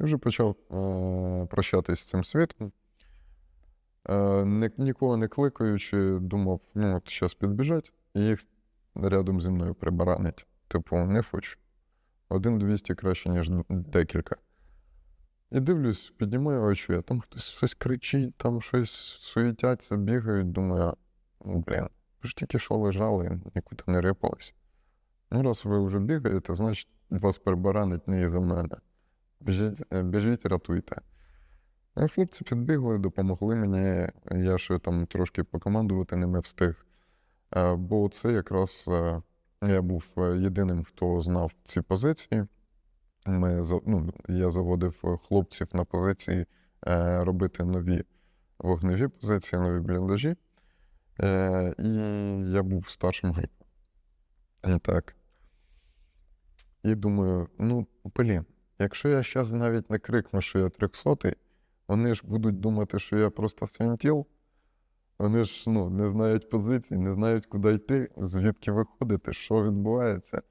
І вже почав е, прощатись з цим світом. Е, ніколи не кликаючи, думав, ну от зараз підбіжать і їх рядом зі мною прибаранить. Типу, не хочу. Один 200 краще, ніж декілька. І дивлюсь, піднімаю очі, а там хтось щось кричить, там щось суетяться, бігають. Думаю, ну, блін, ви ж тільки що лежали, нікуди не рипались. Ну, раз ви вже бігаєте, значить вас прибаранить не із-за мене. Біжіть, е, біжіть, рятуйте. А хлопці підбігли, допомогли мені. Я ще там трошки покомандувати ними встиг. Е, Бо це якраз е, я був єдиним, хто знав ці позиції. Ми, ну, я заводив хлопців на позиції робити нові вогневі позиції, нові бліндажі. І я був старшим групи. І так. І думаю, ну, блін, якщо я зараз навіть не крикну, що я 300 вони ж будуть думати, що я просто свинтіл. Вони ж ну, не знають позицій, не знають, куди йти, звідки виходити, що відбувається.